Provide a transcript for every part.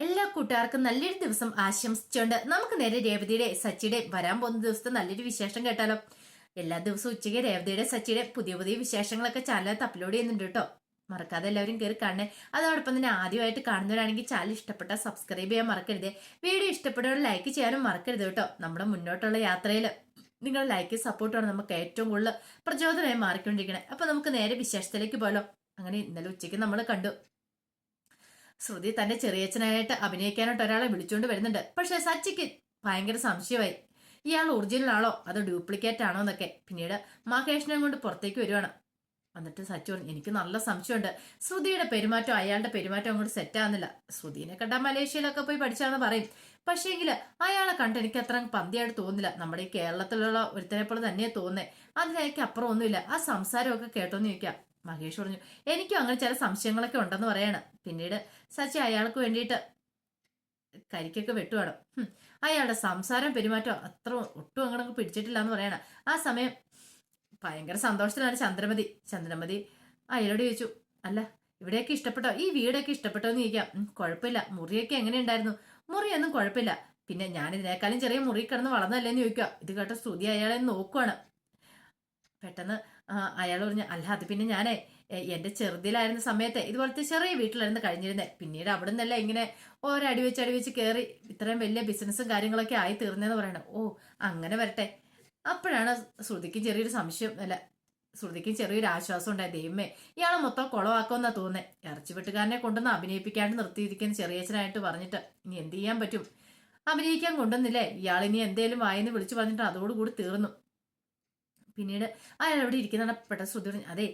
എല്ലാ കൂട്ടുകാർക്കും നല്ലൊരു ദിവസം ആശംസിച്ചുകൊണ്ട് നമുക്ക് നേരെ രേവതിയുടെ സച്ചിയുടെ വരാൻ പോകുന്ന ദിവസത്തെ നല്ലൊരു വിശേഷം കേട്ടാലോ? എല്ലാ ദിവസവും ഉച്ചയ്ക്ക് രേവതിയുടെ സച്ചിയുടെ പുതിയ പുതിയ വിശേഷങ്ങളൊക്കെ ചാനലത്ത് അപ്ലോഡ് ചെയ്യുന്നുണ്ട് കേട്ടോ. മറക്കാതെ എല്ലാവരും കയറി കാണണേ. അതോടൊപ്പം തന്നെ ആദ്യമായിട്ട് കാണുന്നവരാണെങ്കിൽ ചാനൽ ഇഷ്ടപ്പെട്ട സബ്സ്ക്രൈബ് ചെയ്യാൻ മറക്കരുത്. വീഡിയോ ഇഷ്ടപ്പെട്ടവർ ലൈക്ക് ചെയ്യാനും മറക്കരുത് കേട്ടോ. നമ്മുടെ മുന്നോട്ടുള്ള യാത്രയിൽ നിങ്ങളുടെ ലൈക്ക് സപ്പോർട്ടാണ് നമുക്ക് ഏറ്റവും കൂടുതൽ പ്രചോദനമായി മാറിക്കൊണ്ടിരിക്കണേ. അപ്പൊ നമുക്ക് നേരെ വിശേഷത്തിലേക്ക് പോലോ അങ്ങനെ ഇന്നലെ ഉച്ചയ്ക്ക് നമ്മൾ കണ്ടു. ശ്രുതി തന്റെ ചെറിയച്ഛനായിട്ട് അഭിനയിക്കാനായിട്ട് ഒരാളെ വിളിച്ചുകൊണ്ട് വരുന്നുണ്ട്. പക്ഷെ സച്ചിക്ക് ഭയങ്കര സംശയമായി. ഇയാൾ ഒറിജിനൽ ആണോ അതോ ഡ്യൂപ്ലിക്കേറ്റ് ആണോ എന്നൊക്കെ പിന്നീട് മഹേഷിനെ കൊണ്ട് പുറത്തേക്ക് വരുവാണ്. എന്നിട്ട് സച്ചു പറഞ്ഞു എനിക്ക് നല്ല സംശയമുണ്ട്. ശ്രുതിയുടെ പെരുമാറ്റം അയാളുടെ പെരുമാറ്റം അങ്ങോട്ട് സെറ്റ് ആവുന്നില്ല. ശ്രുതിനെ കണ്ടാൽ മലേഷ്യയിലൊക്കെ പോയി പഠിച്ചാന്ന് പറയും. പക്ഷേങ്കിൽ അയാളെ കണ്ട് എനിക്ക് അത്ര പന്തിയായിട്ട് തോന്നുന്നില്ല. നമ്മുടെ ഈ കേരളത്തിലുള്ള ഒരുത്തനെ പോലെ തന്നെ തോന്നേ അതിനെനിക്ക് അപ്പുറം ഒന്നുമില്ല. ആ സംസാരമൊക്കെ കേട്ടോന്ന് ചോദിക്കാം. മഹേഷ് പറഞ്ഞു എനിക്കും അങ്ങനെ ചില സംശയങ്ങളൊക്കെ ഉണ്ടെന്ന് പറയാണ്. പിന്നീട് സച്ചി അയാൾക്ക് വേണ്ടിയിട്ട് കരിക്കൊക്കെ വെട്ടുവാണ്. അയാളുടെ സംസാരം പെരുമാറ്റം അത്ര ഒട്ടും അങ്ങോട്ട് പിടിച്ചിട്ടില്ല എന്ന് പറയണം. ആ സമയം ഭയങ്കര സന്തോഷത്തിലാണ് ചന്ദ്രമതി. ചന്ദ്രമതി അയാളോട് ചോദിച്ചു അല്ല ഇവിടെയൊക്കെ ഇഷ്ടപ്പെട്ടോ? ഈ വീടൊക്കെ ഇഷ്ടപ്പെട്ടോ എന്ന് ചോദിക്കാം. കുഴപ്പമില്ല. മുറിയൊക്കെ എങ്ങനെ ഉണ്ടായിരുന്നു മുറിയൊന്നും കുഴപ്പമില്ല. പിന്നെ ഞാൻ ഇതിനേക്കാളും ചെറിയ മുറി കിടന്ന് വളർന്നല്ലേന്ന് ചോദിക്കുക. ഇത് കേട്ട ശ്രുതി അയാളെ നോക്കുവാണ്. പെട്ടെന്ന് അയാൾ പറഞ്ഞു അല്ല അത് പിന്നെ ഞാനേ എന്റെ ചെറുതിലായിരുന്ന സമയത്തെ ഇതുപോലത്തെ ചെറിയ വീട്ടിലായിരുന്നു കഴിഞ്ഞിരുന്നത് പിന്നീട് അവിടെ നിന്നല്ല ഇങ്ങനെ ഓരോ അടി വെച്ച് അടി വെച്ച് കയറി ഇത്രയും വലിയ ബിസിനസ്സും കാര്യങ്ങളൊക്കെ ആയി തീർന്നെന്ന് പറയണം. ഓ അങ്ങനെ വരട്ടെ. അപ്പോഴാണ് ശ്രുതിക്കും ചെറിയൊരു സംശയം അല്ല ശ്രുതിക്കും ചെറിയൊരു ആശ്വാസം ഉണ്ടായ. ദൈവമേ ഇയാളെ മൊത്തം കുളവാക്കുമെന്നാ തോന്നേ ഇറച്ചി വെട്ടുകാരനെ കൊണ്ടൊന്ന് അഭിനയിപ്പിക്കാണ്ട് നിർത്തിയിരിക്കുന്ന ചെറിയച്ഛനായിട്ട് പറഞ്ഞിട്ട് ഇനി എന്ത് ചെയ്യാൻ പറ്റും? അഭിനയിക്കാൻ കൊണ്ടുവന്നില്ലേ? ഇയാൾ ഇനി എന്തേലും വായിന്ന് വിളിച്ചു പറഞ്ഞിട്ട് അതോടുകൂടി തീർന്നു. പിന്നീട് അയാൾ അവിടെ ഇരിക്കുന്ന പെട്ടെന്ന് ശ്രുതി പറഞ്ഞു അതെ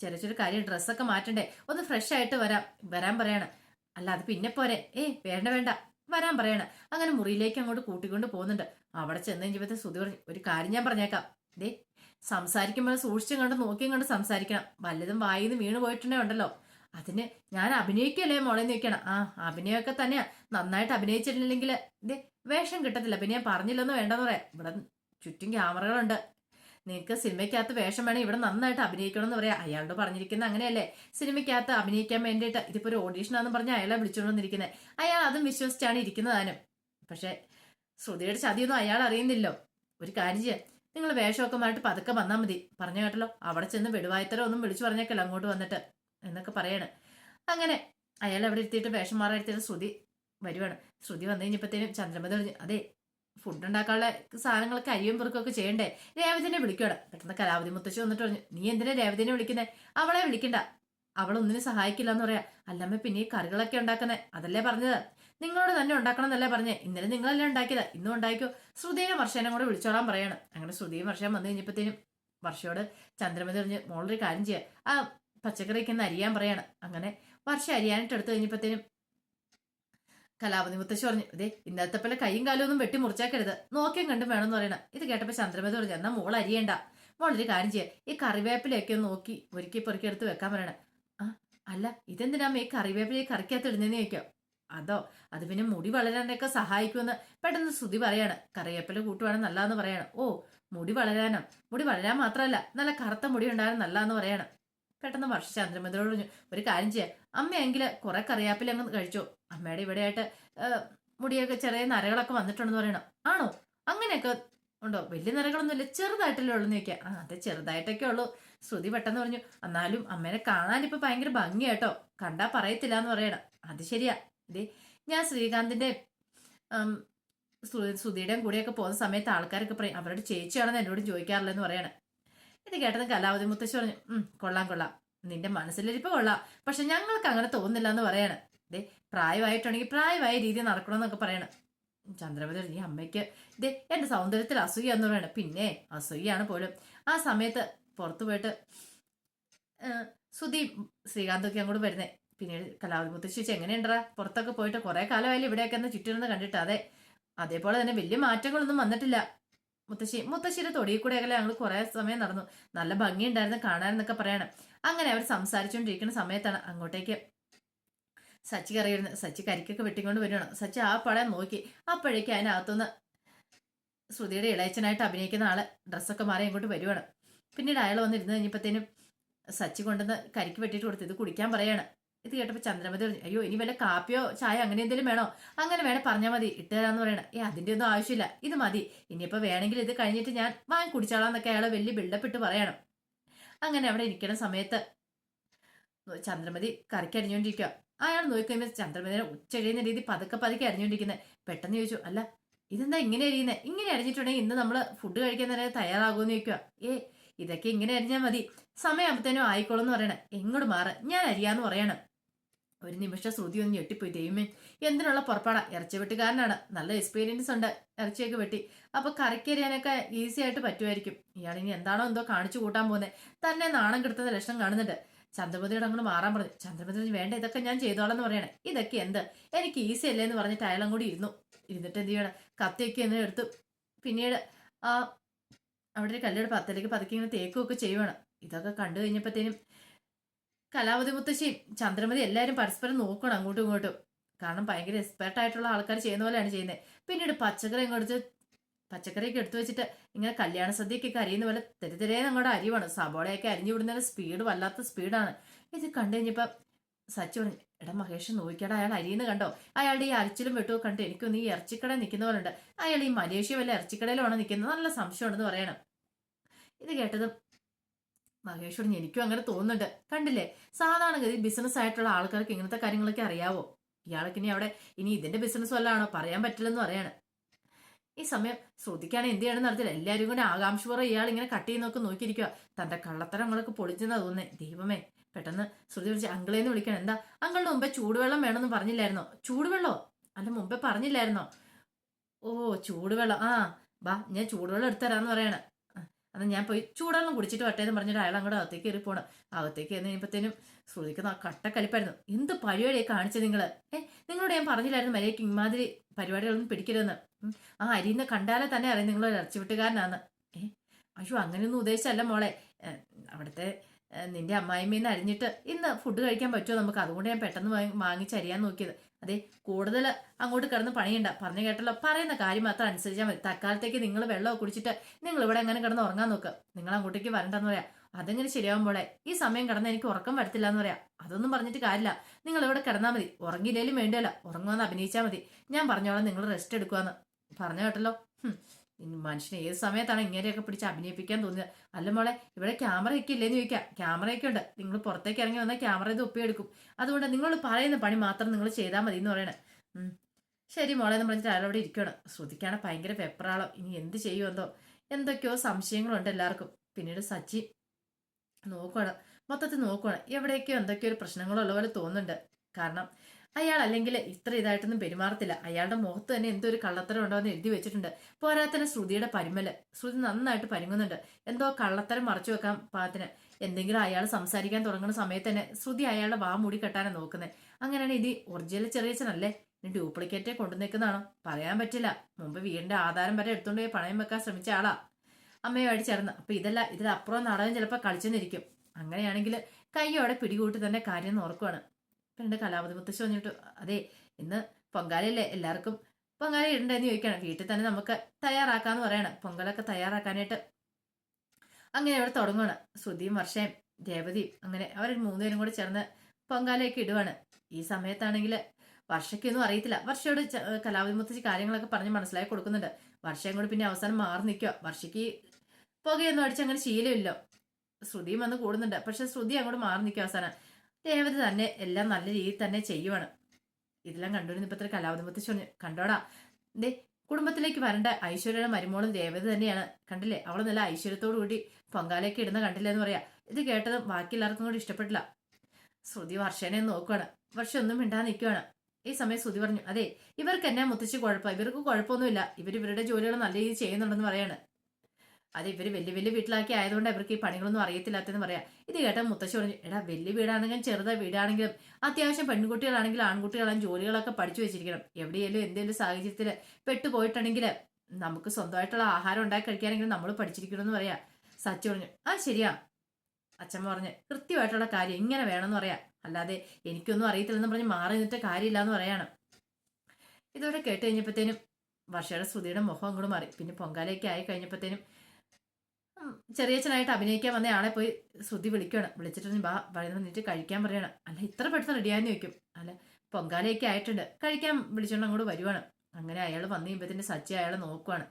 ചെറിയ ചെറിയ കാര്യം ഡ്രസ്സൊക്കെ മാറ്റണ്ടേ ഒന്ന് ഫ്രഷ് ആയിട്ട് വരാം വരാൻ പറയണം. അല്ല അത് പിന്നെ പോരെ. ഏ വേണ്ട വേണ്ട വരാൻ പറയണം. അങ്ങനെ മുറിയിലേക്ക് അങ്ങോട്ട് കൂട്ടിക്കൊണ്ട് പോകുന്നുണ്ട്. അവിടെ ചെന്ന് കഴിഞ്ഞപ്പോഴത്തെ ശ്രുതി പറഞ്ഞു ഒരു കാര്യം ഞാൻ പറഞ്ഞേക്കാം. ദേ സംസാരിക്കുമ്പോൾ സൂക്ഷിച്ചും കണ്ട് നോക്കിയും കണ്ട് സംസാരിക്കണം. വല്ലതും വായിന്ന് വീണ് പോയിട്ടുണ്ടേ ഉണ്ടല്ലോ. അതിന് ഞാൻ അഭിനയിക്കല്ലേ മോളെ നിൽക്കണം ആ അഭിനയമൊക്കെ തന്നെയാ. നന്നായിട്ട് അഭിനയിച്ചിട്ടില്ലെങ്കിൽ ദേ വേഷം കിട്ടത്തില്ല. പിന്നെ ഞാൻ പറഞ്ഞില്ലെന്ന് വേണ്ടെന്ന് പറയാം. ഇവിടെ ചുറ്റും ക്യാമറകളുണ്ട്. നിനക്ക് സിനിമയ്ക്കകത്ത് വേഷം വേണം ഇവിടെ നന്നായിട്ട് അഭിനയിക്കണം എന്ന് പറയാം. അയാളോട് പറഞ്ഞിരിക്കുന്ന അങ്ങനെയല്ലേ? സിനിമയ്ക്കകത്ത് അഭിനയിക്കാൻ വേണ്ടിയിട്ട് ഇതിപ്പോ ഒരു ഓഡീഷനാന്ന് പറഞ്ഞ് അയാളെ വിളിച്ചുകൊണ്ടിരിക്കുന്നത് അയാൾ അതും വിശ്വസിച്ചാണ് ഇരിക്കുന്നതാനും പക്ഷേ ശ്രുതിയുടെ ചതിയൊന്നും അയാൾ അറിയുന്നില്ലോ. ഒരു കാര്യം ചെയ്യാം. നിങ്ങൾ വേഷമൊക്കെ മാറ്റി പതുക്കെ വന്നാൽ മതി. പറഞ്ഞു കേട്ടല്ലോ? അവിടെ ചെന്ന് വെടുവായത്തരം ഒന്നും വിളിച്ചു പറഞ്ഞേക്കല്ലോ അങ്ങോട്ട് വന്നിട്ട് എന്നൊക്കെ പറയാണ്. അങ്ങനെ അയാൾ അവിടെ ഇരുത്തിയിട്ട് വേഷം മാറാൻ എടുത്തിട്ട് ശ്രുതി വരുവാണ്. ശ്രുതി വന്നു കഴിഞ്ഞപ്പോഴത്തേനും ചന്ദ്രമതി പറഞ്ഞു അതെ ഫുഡ് ഉണ്ടാക്കാനുള്ള സാധനങ്ങളൊക്കെ അരിയും പെറുക്കൊക്കെ ചെയ്യണ്ടേ? രേവതിനെ വിളിക്കണം പെട്ടെന്ന് കലാവതി മുത്തച്ഛൻ വന്നിട്ട് പറഞ്ഞു നീ എന്തിനെ രേവതിനെ വിളിക്കുന്നേ? അവളെ വിളിക്കണ്ട. അവളൊന്നിനും സഹായിക്കില്ല എന്ന് പറയാ. അല്ലമ്മ പിന്നെ ഈ കറികളൊക്കെ ഉണ്ടാക്കുന്നേ അതല്ലേ പറഞ്ഞത്? നിങ്ങളോട് തന്നെ ഉണ്ടാക്കണം എന്നല്ലേ പറഞ്ഞേ. ഇന്നലെ നിങ്ങളല്ലേ ഉണ്ടാക്കിയത്. ഇന്നും ഉണ്ടാക്കിയോ ശ്രുതിയെ വർഷേനെ കൂടെ വിളിച്ചോളാൻ പറയാണ്. അങ്ങനെ ശ്രുതിയും വർഷം വന്നു കഴിഞ്ഞപ്പോഴത്തേനും വർഷയോട് ചന്ദ്രമതി പറഞ്ഞ് മോളൊരു കാര്യം ചെയ്യുക ആ പച്ചക്കറിക്ക് അരിയാൻ പറയാണ്. അങ്ങനെ വർഷം അരിയാനിട്ട് എടുത്തു കഴിഞ്ഞപ്പോഴത്തേനും കലാപതി മുത്തശ്ശി പറഞ്ഞു ഇതേ ഇന്നത്തെ പോലെ കൈയും കാലും ഒന്നും വെട്ടി മുറിച്ചേക്കരുത്. നോക്കിയും കണ്ടും വേണമെന്ന് പറയണം. ഇത് കേട്ടപ്പോ ചന്ദ്രമതി പറഞ്ഞു എന്നാ മോൾ അരിയേണ്ട. മോളൊരു കാര്യം ചെയ്യാം. ഈ കറിവേപ്പിലയൊക്കെ ഒന്ന് നോക്കി ഒരുക്കി പൊറുക്കി എടുത്ത് വെക്കാൻ പറയണം. ആ അല്ല ഇതെന്തിനാ ഈ കറിവേപ്പില ഈ കറിക്കകത്ത് ഇടുന്നതെന്ന് ചോദിക്കാം? അതോ അത് പിന്നെ മുടി വളരാനൊക്കെ സഹായിക്കുമെന്ന് പെട്ടെന്ന് ശ്രുതി പറയാണ്. കറിവേപ്പില കൂട്ടുവാണ് നല്ലതെന്ന് പറയണം. ഓ മുടി വളരാനോ? മുടി വളരാൻ മാത്രമല്ല നല്ല കറുത്ത മുടി ഉണ്ടാകാൻ നല്ലതെന്ന് പറയണം. പെട്ടെന്ന് വർഷ ചന്ദ്രമതിയോട് പറഞ്ഞു ഒരു കാര്യം ചെയ്യാം. അമ്മയെങ്കിൽ കുറെ കറിവേപ്പില അങ്ങ് കഴിച്ചു. അമ്മയുടെ ഇവിടെയായിട്ട് മുടിയൊക്കെ ചെറിയ നരകളൊക്കെ വന്നിട്ടുണ്ടെന്ന് പറയണം. ആണോ? അങ്ങനെയൊക്കെ ഉണ്ടോ? വലിയ നരകളൊന്നുമില്ല ചെറുതായിട്ടല്ലേ ഉള്ളൂ നോക്കിയാൽ ആ അതെ ചെറുതായിട്ടൊക്കെ ഉള്ളൂ. ശ്രുതി പെട്ടെന്ന് പറഞ്ഞു എന്നാലും അമ്മേനെ കാണാൻ ഇപ്പൊ ഭയങ്കര ഭംഗിയാട്ടോ. കണ്ടാ പറയത്തില്ല എന്ന് പറയണം. അത് ശരിയാ. ഇതേ ഞാൻ ശ്രീകാന്തിന്റെ ശ്രുതിയുടെയും കൂടെയൊക്കെ പോകുന്ന സമയത്ത് ആൾക്കാരൊക്കെ പറയും അവരുടെ ചേച്ചിയാണെന്ന് എന്നോട് ചോദിക്കാറില്ലെന്ന് പറയണം. ഇത് കേട്ടത് കലാവതി മുത്തശ്ശി പറഞ്ഞു ഉം കൊള്ളാം കൊള്ളാം. നിന്റെ മനസ്സിലിരിപ്പ് കൊള്ളാം. പക്ഷെ ഞങ്ങൾക്ക് അങ്ങനെ തോന്നുന്നില്ല എന്ന് പറയണം. ദേ പ്രായമായിട്ടുണ്ടെങ്കിൽ പ്രായമായ രീതിയിൽ നടക്കണമെന്നൊക്കെ പറയണം. ചന്ദ്രമതി ഈ അമ്മയ്ക്ക് ഇതേ എന്റെ സൗന്ദര്യത്തിൽ അസൂയ എന്ന് പറയണം. പിന്നെ അസൂയാണ് പോലും. ആ സമയത്ത് പുറത്തു പോയിട്ട് സുധി ശ്രീകാന്തൊക്കെ അങ്ങോട്ട് വരുന്നേ. പിന്നീട് കലാവതി മുത്തശ്ശി എങ്ങനെയുണ്ടാ പുറത്തൊക്കെ പോയിട്ട് കുറെ കാലമായാലും ഇവിടെയൊക്കെ ഒന്ന് ചുറ്റിരുന്ന് കണ്ടിട്ട്. അതെ അതേപോലെ തന്നെ വലിയ മാറ്റങ്ങളൊന്നും വന്നിട്ടില്ല. മുത്തശ്ശി മുത്തശ്ശിയുടെ തൊടിയിൽ കൂടെ അകലെ ഞങ്ങൾ കുറെ സമയം നടന്നു. നല്ല ഭംഗിയുണ്ടായിരുന്നു കാണാനെന്നൊക്കെ പറയണം. അങ്ങനെ അവർ സംസാരിച്ചുകൊണ്ടിരിക്കുന്ന സമയത്താണ് അങ്ങോട്ടേക്ക് സച്ചി കറിയിരുന്നു സച്ചി കരിക്കൊക്കെ വെട്ടിക്കൊണ്ട് വരികയാണ് സച്ചി ആ പടം നോക്കി. അപ്പോഴേക്ക് അതിനകത്തുനിന്ന് ശ്രുതിയുടെ ഇളയച്ചനായിട്ട് അഭിനയിക്കുന്ന ആൾ ഡ്രസ്സൊക്കെ മാറി ഇങ്ങോട്ട് വരുവാണ്. പിന്നീട് അയാൾ വന്നിരുന്ന് കഴിഞ്ഞപ്പോഴത്തേനും സച്ചി കൊണ്ടുവന്ന് കരിക്ക് വെട്ടിയിട്ട് കൊടുത്ത് ഇത് കുടിക്കാൻ പറയാണ്. ഇത് കേട്ടപ്പോൾ ചന്ദ്രമതി പറഞ്ഞു അയ്യോ ഇനി വല്ല കാപ്പിയോ ചായ അങ്ങനെ എന്തെങ്കിലും വേണോ? അങ്ങനെ വേണേ പറഞ്ഞാൽ മതി ഇട്ട് പറയണം. ഏ അതിന്റെ ഒന്നും ആവശ്യമില്ല ഇത് മതി. ഇനിയിപ്പോൾ വേണമെങ്കിൽ ഇത് കഴിഞ്ഞിട്ട് ഞാൻ വാങ്ങി കുടിച്ചോളാന്നൊക്കെ അയാളെ വലിയ ബിൽഡപ്പ് ഇട്ട് പറയണം. അങ്ങനെ അവിടെ ഇരിക്കണ സമയത്ത് ചന്ദ്രമതി കറിക്ക് അരിഞ്ഞുകൊണ്ടിരിക്കുക അയാൾ നോക്കിക്കഴിയുമ്പോൾ ചന്ദ്രമേനെ ഉച്ചഴിയുന്ന രീതി പതുക്കെ പതുക്കെ അരിഞ്ഞുകൊണ്ടിരിക്കുന്നത് പെട്ടെന്ന് ചോദിച്ചു അല്ല ഇതെന്താ ഇങ്ങനെ അരിയുന്നത് ഇങ്ങനെ അരിഞ്ഞിട്ടുണ്ടെങ്കിൽ ഇന്ന് നമ്മൾ ഫുഡ് കഴിക്കാൻ തന്നെ തയ്യാറാകുമെന്ന് ചോദിക്കുക ഏ ഇതൊക്കെ ഇങ്ങനെ അരിഞ്ഞാൽ മതി. സമയമാകുമ്പത്തേനും ആയിക്കോളും എന്ന് പറയണേ. എങ്ങോട്ട് മാറ? ഞാൻ അരിയാന്ന് പറയണം. ഒരു നിമിഷം ശ്രുതി ഒന്ന് ഞെട്ടിപ്പോയി. ദൈവമേ എന്തിനുള്ള പുറപ്പാടാ? ഇറച്ചി വെട്ടുകാരനാണ് നല്ല എക്സ്പീരിയൻസ് ഉണ്ട്. ഇറച്ചിയൊക്കെ വെട്ടി. അപ്പൊ കറിക്കരിയാനൊക്കെ ഈസി ആയിട്ട് പറ്റുമായിരിക്കും ഇയാൾ ഇനി എന്താണോ എന്തോ കാണിച്ചു കൂട്ടാൻ പോകുന്നത് തന്നെ നാണം കിടത്തുന്ന ലക്ഷണം കാണുന്നുണ്ട്. ചന്ദ്രമതിയോട് അങ്ങോട്ട് മാറാൻ പറഞ്ഞു. ചന്ദ്രപതി വേണ്ട ഇതൊക്കെ ഞാൻ ചെയ്തോളാം പറയണേ. ഇതൊക്കെ എന്ത്? എനിക്ക് ഈസി അല്ലേ എന്ന് പറഞ്ഞിട്ട് അയാളും കൂടി ഇരുന്നു. ഇരുന്നിട്ട് എന്ത് ചെയ്യണം? കത്തിയൊക്കെ എന്നെ എടുത്തു പിന്നീട് ആ അവിടെ ഒരു കല്ലെടുപ്പ് പത്തിലേക്ക് പതുക്കി ഇങ്ങനെ തേക്കുമൊക്കെ ചെയ്യുവാണ്. ഇതൊക്കെ കണ്ടു കഴിഞ്ഞപ്പോഴത്തേനും കലാവതി മുത്തശ്ശിയും ചന്ദ്രമതി എല്ലാവരും പരസ്പരം നോക്കണം അങ്ങോട്ടും ഇങ്ങോട്ടും. കാരണം ഭയങ്കര എക്സ്പെർട്ട് ആയിട്ടുള്ള ആൾക്കാർ ചെയ്യുന്ന പോലെയാണ് ചെയ്യുന്നത്. പിന്നീട് പച്ചക്കറി ഇങ്ങോട്ട് പച്ചക്കറിയൊക്കെ എടുത്തു വെച്ചിട്ട് ഇങ്ങനെ കല്യാണ സദ്യക്കൊക്കെ അരിയുന്ന പോലെ തെരുതെരേന്ന് അങ്ങോട്ട് അരിവാണ്. സബോളയൊക്കെ അരിഞ്ഞു വിടുന്നതിന് സ്പീഡ് വല്ലാത്ത സ്പീഡാണ് ഇത് കണ്ടു സച്ചി പറഞ്ഞു എടാ മഹേഷ് നോക്കിയടാ അയാൾ അരിയുന്ന കണ്ടോ? അയാളുടെ ഈ അരിച്ചിലും വെട്ടുമോ കണ്ട് എനിക്കൊന്ന് ഈ ഇറച്ചിക്കട നിൽക്കുന്ന പോലെ ഉണ്ട്. അയാൾ ഈ മലേഷ്യ വല്ല ഇറച്ചിക്കടയിലാണോ നിൽക്കുന്നത്? നല്ല സംശയമുണ്ടെന്ന് പറയണം. ഇത് കേട്ടതും മഹേഷോട് എനിക്കും അങ്ങനെ തോന്നുന്നുണ്ട്. കണ്ടില്ലേ? സാധാരണഗതി ബിസിനസ് ആയിട്ടുള്ള ആൾക്കാർക്ക് ഇങ്ങനത്തെ കാര്യങ്ങളൊക്കെ അറിയാവോ? ഇയാൾക്ക് ഇനി അവിടെ ഇനി ഇതിന്റെ ബിസിനസ് വല്ലതാണോ? പറയാൻ പറ്റില്ലെന്ന് പറയാണ്. ഈ സമയം ശ്രുതിക്കാണ് എന്ത് ചെയ്യണം നടത്തില്ല എല്ലാവരും കൂടെ ആകാംക്ഷപൂർവം ഇയാൾ ഇങ്ങനെ കട്ട് നോക്കി നോക്കിയിരിക്കുക തന്റെ കള്ളത്തരങ്ങളൊക്കെ പൊളിച്ചെന്നാ തോന്നുന്നേ. ദൈവമേ പെട്ടെന്ന് ശ്രുതി വിളിച്ച് അങ്കിളേന്ന് വിളിക്കണം. എന്താ? അങ്കിളിന് മുമ്പേ ചൂടുവെള്ളം വേണമെന്ന് പറഞ്ഞില്ലായിരുന്നോ? ചൂടുവെള്ളോ? അല്ല മുമ്പേ പറഞ്ഞില്ലായിരുന്നോ? ഓ ചൂടുവെള്ളം. ആ ബാ ഞാൻ ചൂടുവെള്ളം എടുത്തരാന്ന് പറയണേ. അത് ഞാൻ പോയി ചൂടുവെള്ളം കുടിച്ചിട്ട് വട്ടേന്ന് പറഞ്ഞിട്ട് അയാൾ അങ്ങോട്ട് അകത്തേക്ക് കയറി പോണം. അകത്തേക്ക് എന്ന് കഴിയുമ്പോഴത്തേനും ശ്രുതിക്കുന്ന ന- കട്ടക്കലിപ്പായിരുന്നു. എന്ത് പരിപാടിയെ കാണിച്ചത് നിങ്ങൾ ഏ നിങ്ങളോട് ഞാൻ പറഞ്ഞില്ലായിരുന്നു മര്യാദയ്ക്ക് ഇമാതിരി പരിപാടികളൊന്നും പിടിക്കരുതെന്ന്. ആ അരിയുന്ന കണ്ടാലേ തന്നെ അറിയാം നിങ്ങൾ ഇറച്ചിവിട്ടുകാരനാന്ന്. ഏ അയ്യോ അങ്ങനെയൊന്നും ഉദ്ദേശിച്ചല്ല മോളെ. അവിടുത്തെ നിന്റെ അമ്മായിമ്മേന്ന് അരിഞ്ഞിട്ട് ഇന്ന് ഫുഡ് കഴിക്കാൻ പറ്റുമോ? നമുക്ക് അതുകൊണ്ട് ഞാൻ പെട്ടെന്ന് വാങ്ങി- വാങ്ങിച്ച് അരിയാൻ നോക്കിയത്. അതെ കൂടുതൽ അങ്ങോട്ട് കിടന്ന് പണിയണ്ട. പറഞ്ഞു കേട്ടല്ലോ. പറയുന്ന കാര്യം മാത്രം അനുസരിച്ചാൽ മതി. തൽക്കാലത്തേക്ക് നിങ്ങൾ വെള്ളമൊക്കെ കുടിച്ചിട്ട് നിങ്ങൾ ഇവിടെ എങ്ങനെ കിടന്ന് ഉറങ്ങാൻ നോക്കുക നിങ്ങൾ അങ്ങോട്ടേക്ക് വരണ്ടെന്ന് പറയാം. അതെങ്ങനെ ശരിയാവുമ്പോളെ ഈ സമയം കിടന്ന് എനിക്ക് ഉറക്കം വരത്തില്ല എന്ന് പറയാം. അതൊന്നും പറഞ്ഞിട്ട് കാര്യമില്ല. നിങ്ങൾ ഇവിടെ കിടന്നാൽ മതി. ഉറങ്ങിയില്ലേലും വേണ്ടിയല്ല. ഉറങ്ങുമെന്ന് അഭിനയിച്ചാൽ മതി. ഞാൻ പറഞ്ഞോളാം നിങ്ങൾ റെസ്റ്റ് എടുക്കുവാന്ന്. പറഞ്ഞു കേട്ടല്ലോ. മനുഷ്യന് ഏത് സമയത്താണ് ഇങ്ങനെയൊക്കെ പിടിച്ച് അഭിനയിപ്പിക്കാൻ തോന്നിയത്? അല്ല മോളെ ഇവിടെ ക്യാമറ ഒക്കെ ഇല്ലേന്ന് ചോദിക്കാം. ക്യാമറയൊക്കെ ഉണ്ട്. നിങ്ങൾ പുറത്തേക്ക് ഇറങ്ങി വന്നാൽ ക്യാമറ ഇത് ഒപ്പിയെടുക്കും. അതുകൊണ്ട് നിങ്ങൾ പറയുന്ന പണി മാത്രം നിങ്ങൾ ചെയ്താൽ മതി എന്ന് പറയണേ. ശരി മോളെ എന്ന് പറഞ്ഞിട്ട് അയാളവിടെ ഇരിക്കണം ശ്രുതിക്കാണ് ഭയങ്കര വെപ്രാളം. ഇനി എന്ത് ചെയ്യുമെന്തോ എന്തൊക്കെയോ സംശയങ്ങളുണ്ട് എല്ലാവർക്കും. പിന്നീട് സച്ചി നോക്കണം മൊത്തത്തിൽ നോക്കണം എവിടെയൊക്കെയോ എന്തൊക്കെയോ ഒരു പ്രശ്നങ്ങളുള്ള പോലെ തോന്നുന്നുണ്ട്. കാരണം അയാൾ അല്ലെങ്കിൽ ഇത്ര ഇതായിട്ടൊന്നും പെരുമാറത്തില്ല. അയാളുടെ മുഖത്ത് തന്നെ എന്തോ ഒരു കള്ളത്തരം ഉണ്ടോ എന്ന് എഴുതി വെച്ചിട്ടുണ്ട്. പോരാത്തന്നെ ശ്രുതിയുടെ പരിമൽ. ശ്രുതി നന്നായിട്ട് പരുങ്ങുന്നുണ്ട്. എന്തോ കള്ളത്തരം മറച്ചു വെക്കാൻ പാകത്തിന്. എന്തെങ്കിലും അയാൾ സംസാരിക്കാൻ തുടങ്ങുന്ന സമയത്ത് തന്നെ ശ്രുതി അയാളുടെ വാ മൂടി കെട്ടാനാണ് നോക്കുന്നത് അങ്ങനെയാണ് ഇത് ഒറിജിനൽ ചെറിയച്ചനല്ലേ ഇനി ഡ്യൂപ്ലിക്കേറ്റേ കൊണ്ടുനിൽക്കുന്നതാണോ പറയാൻ പറ്റില്ല. മുമ്പ് വീടിന്റെ ആധാരം വരെ എടുത്തുകൊണ്ട് പോയി പണയം വെക്കാൻ ശ്രമിച്ച ആളാ. അമ്മയുമായിട്ട് ചേർന്ന്. അപ്പൊ ഇതല്ല ഇതിലപ്പുറം നാടകം ചിലപ്പോൾ കളിച്ചെന്നിരിക്കും. അങ്ങനെയാണെങ്കിൽ കൈയോടെ പിടികൂട്ടി തന്നെ കാര്യം ഓർക്കുവാണ്. പിന്നെ കലാപതി മുത്തശ്ശി വന്നിട്ട് അതെ ഇന്ന് പൊങ്കാലയല്ലേ എല്ലാവർക്കും പൊങ്കാല ഇടണ്ടെന്ന് ചോദിക്കണം വീട്ടിൽ തന്നെ നമുക്ക് തയ്യാറാക്കാന്ന് പറയണം. പൊങ്കലൊക്കെ തയ്യാറാക്കാനായിട്ട് അങ്ങനെ അവിടെ തുടങ്ങുകയാണ് ശ്രുതിയും വർഷയും രേവതിയും അങ്ങനെ അവർ മൂന്നുപേരും കൂടെ ചേർന്ന് പൊങ്കാലയൊക്കെ ഇടുവാണ്. ഈ സമയത്താണെങ്കിൽ വർഷയ്ക്കൊന്നും അറിയത്തില്ല. വർഷയോട് കലാപതി മുത്തശ്ശി കാര്യങ്ങളൊക്കെ പറഞ്ഞ് മനസ്സിലാക്കി കൊടുക്കുന്നുണ്ട്. വർഷയും കൂടി പിന്നെ അവസാനം മാറി നിൽക്കുക. വർഷയ്ക്ക് പുകയൊന്നും അടിച്ച് അങ്ങനെ ശീലമില്ലോ. ശ്രുതിയും വന്ന് കൂടുന്നുണ്ട്. പക്ഷെ ശ്രുതി അങ്ങോട്ട് മാറി നിൽക്കുക അവസാനം. രേവതി തന്നെ എല്ലാം നല്ല രീതിയിൽ തന്നെ ചെയ്യുവാണ്. ഇതെല്ലാം കണ്ടുവരുന്നപ്പത്ര കലാവതി മുത്തശ്ശി പറഞ്ഞു കണ്ടോടാ. ദേ കുടുംബത്തിലേക്ക് വരേണ്ട ഐശ്വര്യയുടെ മരുമോളും രേവതി തന്നെയാണ്. കണ്ടില്ലേ? അവൾ നല്ല ഐശ്വര്യത്തോടു കൂടി പൊങ്കാലയൊക്കെ ഇടുന്ന കണ്ടില്ലേ എന്ന് പറയാ. ഇത് കേട്ടതും ബാക്കി എല്ലാവർക്കും കൂടി ഇഷ്ടപ്പെട്ടില്ല. ശ്രുതി വർഷേനെ നോക്കുവാണ്. വർഷ ഒന്നും മിണ്ടാ നിൽക്കുവാണ് ഈ സമയം ശ്രുതി പറഞ്ഞു അതെ ഇവർക്ക് എന്നാ മുത്തശ്ശി കുഴപ്പം? ഇവർക്ക് കുഴപ്പമൊന്നുമില്ല. ഇവർ ഇവരുടെ ജോലികൾ നല്ല രീതിയിൽ ചെയ്യുന്നുണ്ടെന്ന് പറയാണ്. അത് ഇവർ വലിയ വലിയ വീട്ടിലാക്കി ആയതുകൊണ്ട് അവർക്ക് ഈ പണികളൊന്നും അറിയത്തില്ലാത്തെന്ന് പറയാം. ഇത് കേട്ട മുത്തശ്ശി പറഞ്ഞു എടാ വലിയ വീടാണെങ്കിലും ചെറുത വീടാണെങ്കിലും അത്യാവശ്യം പെൺകുട്ടികളാണെങ്കിലും ആൺകുട്ടികളാണെങ്കിലും ജോലികളൊക്കെ പഠിച്ചു വെച്ചിരിക്കണം. എവിടെയെങ്കിലും എന്തെങ്കിലും സാഹചര്യത്തിൽ പെട്ടുപോയിട്ടുണ്ടെങ്കിൽ നമുക്ക് സ്വന്തമായിട്ടുള്ള ആഹാരം ഉണ്ടാക്കി കഴിക്കാനെങ്കിലും നമ്മൾ പഠിച്ചിരിക്കണമെന്ന് പറയാ. സച്ചു പറഞ്ഞു ആ ശരിയാ. അച്ഛൻ പറഞ്ഞു കൃത്യമായിട്ടുള്ള കാര്യം ഇങ്ങനെ വേണമെന്ന് പറയാം. അല്ലാതെ എനിക്കൊന്നും അറിയത്തില്ലെന്ന് പറഞ്ഞ് മാറി നിന്നിട്ട് കാര്യമില്ല എന്ന് പറയാണ്. ഇതോടെ കേട്ട് കഴിഞ്ഞപ്പോഴത്തേനും വർഷയുടെ ശ്രുതിയുടെ മുഖം അങ്ങോട്ട് മാറി. പിന്നെ പൊങ്കാലയൊക്കെ ആയി കഴിഞ്ഞപ്പോഴത്തേനും ചെറിയച്ഛനായിട്ട് അഭിനയിക്കാൻ വന്ന ആളെ പോയി ശ്രുതി വിളിക്കുകയാണ്. വിളിച്ചിട്ട് ബാ വഴി നിന്നിട്ട് കഴിക്കാൻ പറയണം. അല്ല ഇത്ര പെട്ടെന്ന് റെഡിയാന്ന് വെക്കും അല്ല പൊങ്കാലയൊക്കെ ആയിട്ടുണ്ട്. കഴിക്കാൻ വിളിച്ചോണ്ട് അങ്ങോട്ട് വരുവാണ്. അങ്ങനെ അയാൾ വന്നു കഴിയുമ്പോഴത്തേന് സച്ചി അയാളെ നോക്കുവാണ്.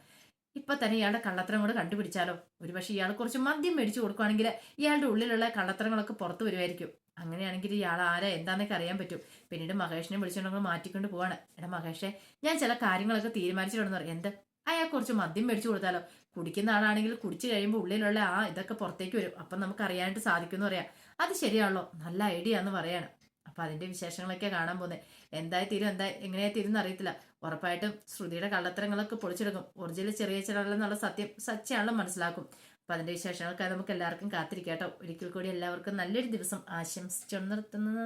ഇപ്പൊ തന്നെ ഇയാളുടെ കള്ളത്തരം കൂടെ കണ്ടുപിടിച്ചാലോ? ഒരുപക്ഷെ ഇയാൾ കുറച്ച് മദ്യം മേടിച്ചു കൊടുക്കുവാണെങ്കിൽ ഇയാളുടെ ഉള്ളിലുള്ള കള്ളത്തരങ്ങളൊക്കെ പുറത്തു വരുമായിരിക്കും അങ്ങനെയാണെങ്കിൽ ഇയാൾ ആരാ എന്താന്നൊക്കെ അറിയാൻ പറ്റും. പിന്നീട് മഹേഷിനെ വിളിച്ചുകൊണ്ട് മാറ്റിക്കൊണ്ട് പോവാണ്. എടാ മഹേഷെ ഞാൻ ചില കാര്യങ്ങളൊക്കെ തീരുമാനിച്ചിട്ടുണ്ടെന്ന് പറയും എന്ത്? അയാൾ കുറച്ച് മദ്യം മേടിച്ചു കൊടുത്താലോ? കുടിക്കുന്ന ആളാണെങ്കിൽ കുടിച്ചു കഴിയുമ്പോൾ ഉള്ളിലുള്ള ആ ഇതൊക്കെ പുറത്തേക്ക് വരും. അപ്പം നമുക്ക് അറിയാനായിട്ട് സാധിക്കും എന്ന് പറയാം. അത് ശരിയാണല്ലോ. നല്ല ഐഡിയ എന്ന് പറയാണ്. അപ്പൊ അതിന്റെ വിശേഷങ്ങളൊക്കെ കാണാൻ പോകുന്നത് എന്തായി തീരും? എന്താ എങ്ങനെയായി തീരും എന്ന് അറിയത്തില്ല. ഉറപ്പായിട്ടും ശ്രുതിയുടെ കള്ളത്തരങ്ങളൊക്കെ പൊളിച്ചെടുക്കും. ഒറിജിനൽ ചെറിയ ചിലന്നുള്ള സത്യം സച്ചയാണല്ലോ മനസ്സിലാക്കും. അപ്പൊ അതിന്റെ വിശേഷങ്ങൾക്കായി നമുക്ക് എല്ലാവർക്കും കാത്തിരിക്കാട്ടോ ഒരിക്കൽ കൂടി എല്ലാവർക്കും നല്ലൊരു ദിവസം ആശംസിച്ചു നിർത്തുന്നു.